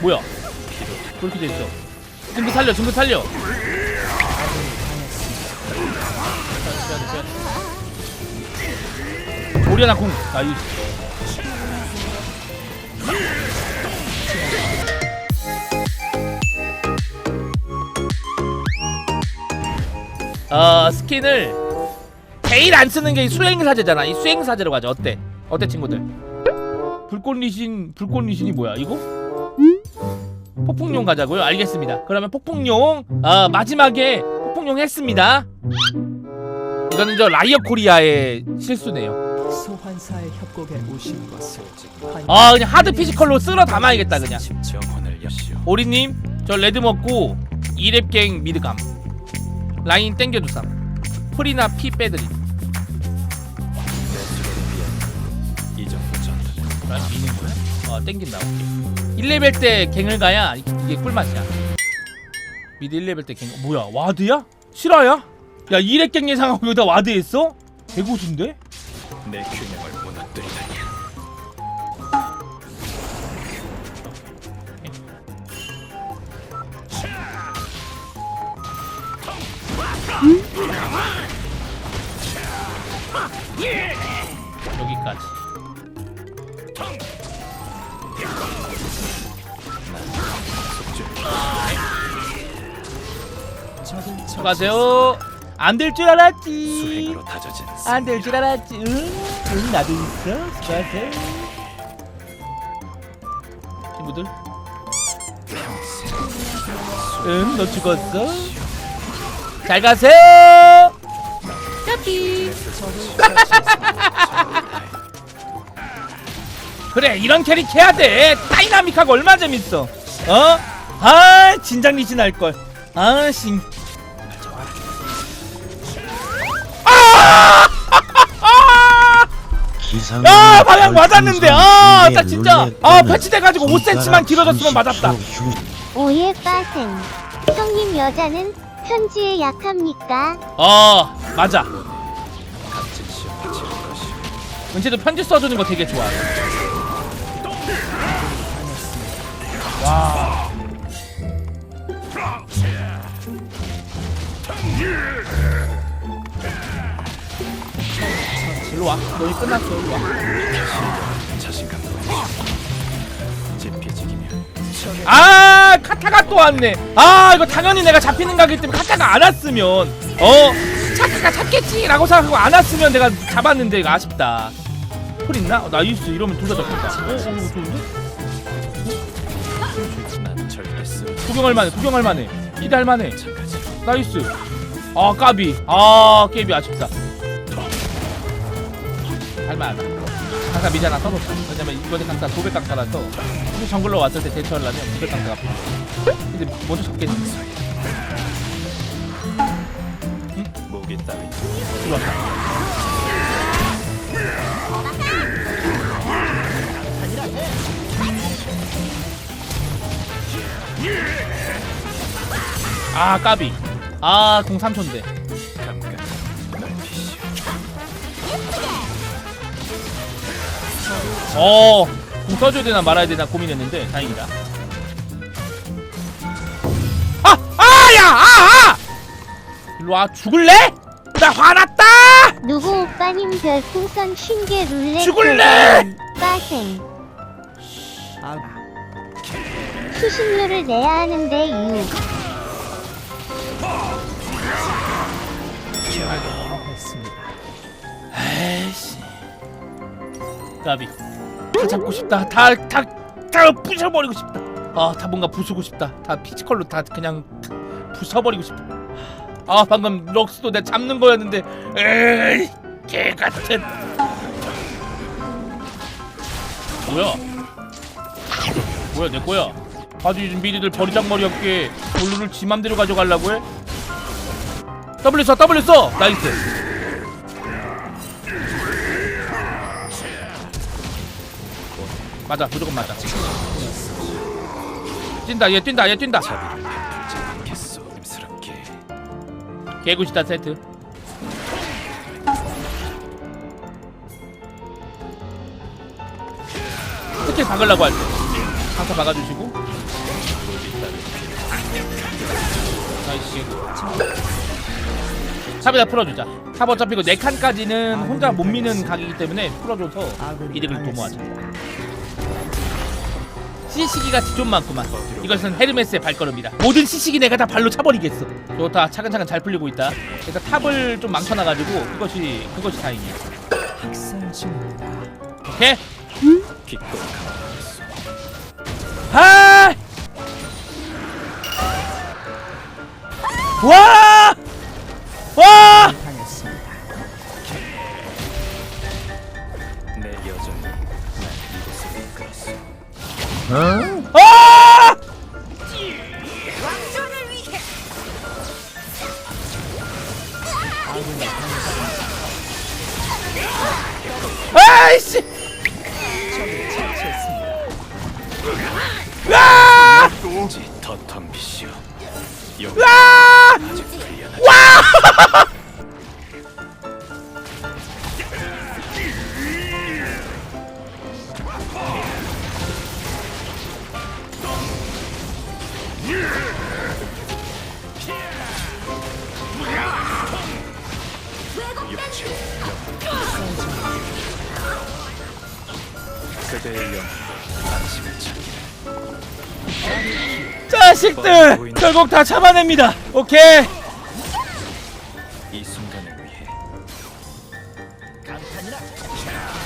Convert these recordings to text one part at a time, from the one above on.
뭐야? 그렇게 돼있어 증거 살려 증거 살려 오리아나 공 나이스 어 스킨을 제일 안 쓰는 게이 수행사제잖아 이 수행사제로 가자 어때? 어때 친구들? 불꽃 리신 불꽃 리신이 뭐야 이거? 폭풍용 가자고요? 알겠습니다. 그러면 폭풍용 아 마지막에 폭풍용 했습니다. 이거는 저 라이어 코리아의 실수네요. 소환사의 협곡에 오신 것을. 아 그냥 하드 피지컬로 쓸어 담아야겠다 그냥. 오리님 저 레드 먹고 이랩갱 미드감 라인 땡겨주삼 프리나 피 빼드림 라인 미는 거야? 어 땡긴다 오케이 1레벨 때 갱을 가야 이- 이게 꿀맛이야 미드 1레벨 때 갱 뭐야 와드야? 실화야? 야 2렙 갱 예상하고 여기다 와드 했어? 개고수인데? 내 균형을 무너뜨리다니. 여기까지 수고하세요. 안 될 줄 알았지. 수행으로 다져진 안 될 줄 알았지. 응? 응 나도 있어. 수고하세요. 친구들. 응 너 죽었어? 잘 가세요. 까피 그래 이런 캐릭 해야 돼. 다이나믹하고 얼마 재밌어. 어? 아 진작 리신 할걸. 아씨 야 방향 맞았는데 아딱 진짜 아 패치돼가지고 5cm만 길어졌으면 맞았다 오예 빠생. 형님 여자는 편지에 약합니까? 어 맞아. 은채도 편지 써주는 거 되게 좋아 와 너희 끝났어. 자신감 아 카타가 또 왔네. 아 이거 당연히 내가 잡히는 가기 때문에 카타가 안 왔으면. 어? 카타가 잡겠지 라고 생각하고 안 왔으면 내가 잡았는데 이거 아쉽다. 풀 있나? 어, 나이스 이러면 둘 다 잡혔다. 어, 어, 좋은데? 구경할 만해. 구경할 만해. 기대할 만해. 나이스 아 까비. 아 게임이 아쉽다 할만하다 강타 미자나 써놓자. 왜냐면 이번에 강타 도배 강타라서 우리 정글로 왔을 때 대처하려면 도배 강타가 필요해. 근데 먼저 잡겠지 목이 따위 들어왔다. 아 까비. 아 공 3초인데 어, 공 써줘야 되나 말아야 되나 고민했는데 다행이다. 아, 아, 야, 아, 아! 일로 와 죽을래? 나 화났다. 누구 오빠님 별풍선 50개 룰렛 죽을래! 빠생. 아, 수신료를 내야 하는데 유. 했습니다. 에이씨, 까비. 다 잡고 싶다. 다, 다, 다 부셔버리고 싶다. 아, 다 뭔가 부수고 싶다. 다 피지컬로 다 그냥 부숴버리고 싶다. 아, 방금 럭스도 내가 잡는 거였는데, 에이, 개 같은. 뭐야? 뭐야 내 거야? 아주 요즘 미리들 버리장머리 없게 볼루를 지 맘대로 가져가려고 해? W 써 W 써 나이스 맞아 무조건 맞아 뛴다 얘 뛴다 얘 뛴다. 개구시다 세트. 스킬 박으려고 할때. 항상 박아주시고. 나이스. 탑에다 풀어주자. 탑 어차피 이거 4칸까지는 혼자 못 미는 각이기 때문에 풀어줘서 이득을 도모하자. 시시기가 좀 많구만 이것은 헤르메스의 발걸음이다 모든 시시기 내가 다 발로 차버리겠어 좋다 차근차근 잘 풀리고 있다 일단 탑을 좀 망쳐놔가지고 그것이 그것이 다행이야 학살 중입니다. 오케이 감당했소. 아! 와! 와! 아! 아이씨! 처치했습니다. 아! 지더 덤비시오. 영 아! 그대의 영 안식을 찾기를 자식들! 결국 다 잡아냅니다. 오케이. 이 순간을 위해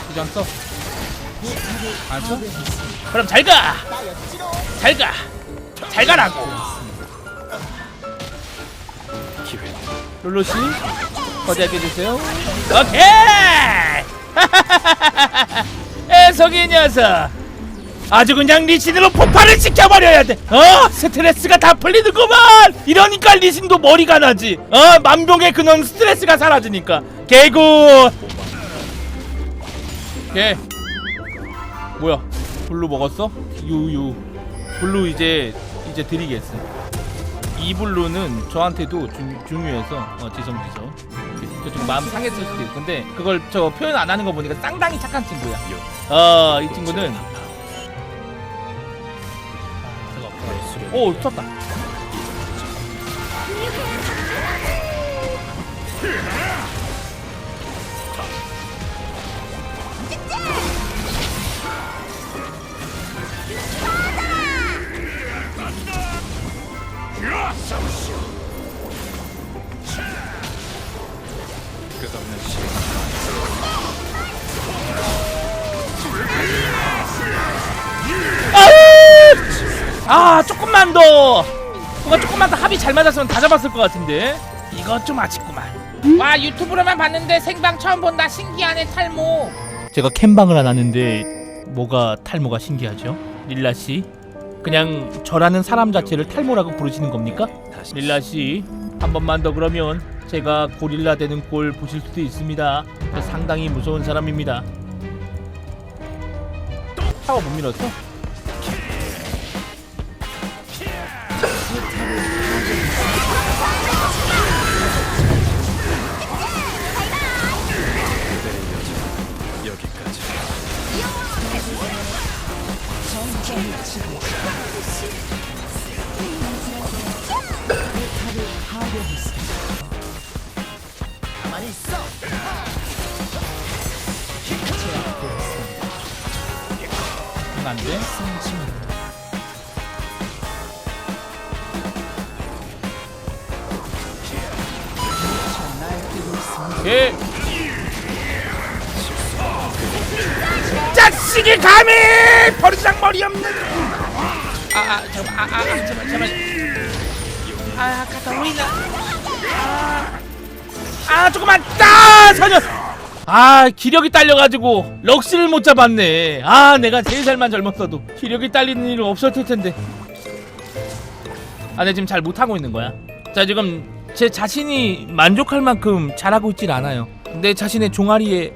부장 써. 안 써? 그럼 잘 가. 잘 가. 잘 가라고. 기회는 롤로 씨, 거대하게 해주세요. 오케이. 애석이 녀석. 아주 그냥 리신으로 폭발을 시켜버려야 돼. 어, 스트레스가 다 풀리는구만. 이러니까 리신도 머리가 나지. 어, 만병의 근원 스트레스가 사라지니까. 개구. 개. 뭐야? 블루 먹었어? 유유. 블루 이제 이제 드리겠어. 이 블루는 저한테도 중, 중요해서 어 지성지성. 저좀 마음 상했을 수도 있고. 근데 그걸 저 표현 안 하는 거 보니까 상당히 착한 친구야. 영어이 친구는 내 오 끝없는 시간! 아 조금만 더! 뭔가 조금만 더 합이 잘 맞았으면 다 잡았을 것 같은데? 이거 좀 아쉽구만. 와 유튜브로만 봤는데 생방 처음 본다. 신기하네 탈모. 제가 캠방을 안 하는데 뭐가 탈모가 신기하죠? 릴라씨 그냥 저라는 사람 자체를 탈모라고 부르시는 겁니까? 릴라 씨, 한 번만 더 그러면 제가 고릴라 되는 꼴 보실 수도 있습니다. 저 상당히 무서운 사람입니다. 타워 못 밀었어? 예. 자식이 감히 버르장 머리 없는. 아, 아, 잠깐, 아, 아, 아, 제발, 제발. 아, 갔다 오이나. 아, 아, 조금만, 따, 선녀. 아, 기력이 딸려가지고 럭스를 못 잡았네. 아, 내가 세 살만 젊었어도 기력이 딸리는 일 없었을 텐데. 아, 내 지금 잘 못하고 있는 거야. 자, 지금 제 자신이 만족할 만큼 잘하고 있질 않아요. 내 자신의 종아리에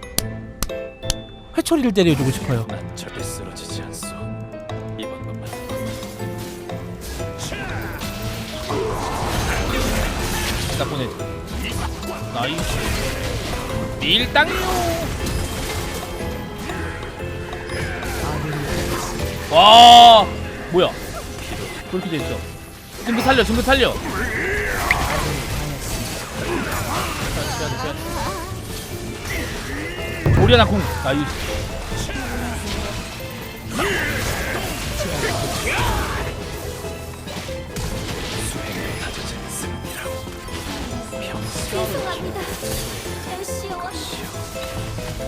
회초리를 때려주고 싶어요. 난 절대 쓰러지지 않소 이번 것만 딱 보내줘. 나이스. 밀당요. 와, 뭐야? 그렇게 됐어. 증거 살려 증거 살려 오리아나 공 나이스.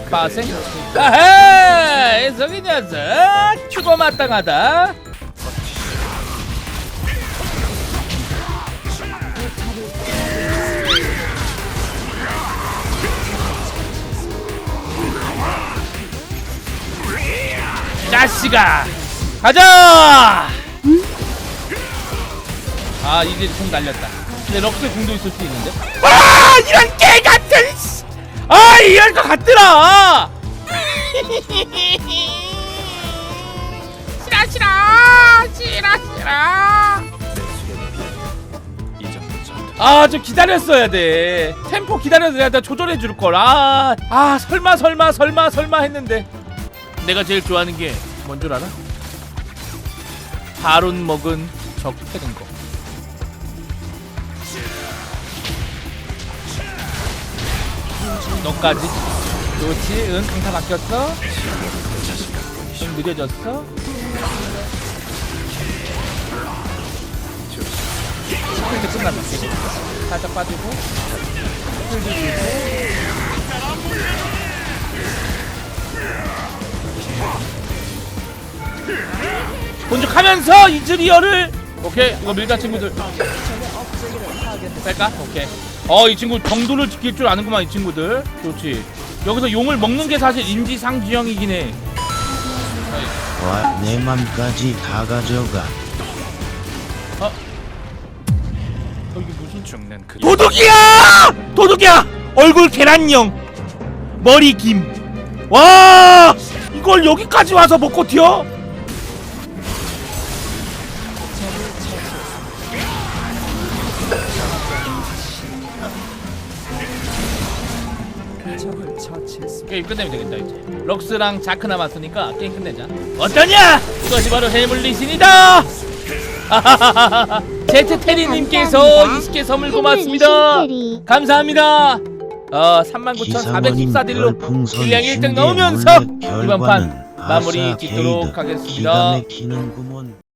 빠생? 아헤 저기 녀석 추고 마땅하다 자식아! 가자! 아 이제 공 날렸다. 근데 럭스 공도 있을 수 있는데? 아 이런 개 같은 씨. 아 이럴 것 같더라! 싫어 싫어! 싫어 싫어! 아좀 기다렸어야 돼. 템포 기다려야 돼 조절해 줄 걸. 아, 아 설마 설마 설마 설마 했는데. 내가 제일 좋아하는 게 뭔 줄 알아? 바론 먹은 적 패는 거. 너까지? 좋지. 응 강타 바뀌었어? 좀 느려졌어? 스프린트 끝났다 살짝 빠지고. 풀도 주고 본죽하면서 이즈리어를 오케이 이거 밀가 친구들 뺄까? 오케이 어 이 친구 정도를 지킬 줄 아는구만 이 친구들 좋지 여기서 용을 먹는 게 사실 인지상지형이긴 해 와, 내 맘까지 다 가져가. 여기 무슨 죽는 그 도둑이야! 도둑이야! 얼굴 계란형 머리 김 와 이걸 여기까지 와서 먹고 튀어? 적을 처치했습니다. 게임 끝내면 되겠다 이제 럭스랑 자크 남았으니까 게임 끝내자 어떠냐? 이것이 바로 해물리 신이다 제트 테리님께서 20개 선물 고맙습니다 해물리신 감사합니다 어 39,414딜로 별풍선 일량 1등 신개 넣으면서 이번 판 마무리 짓도록. 하겠습니다. 기가 막히는구먼.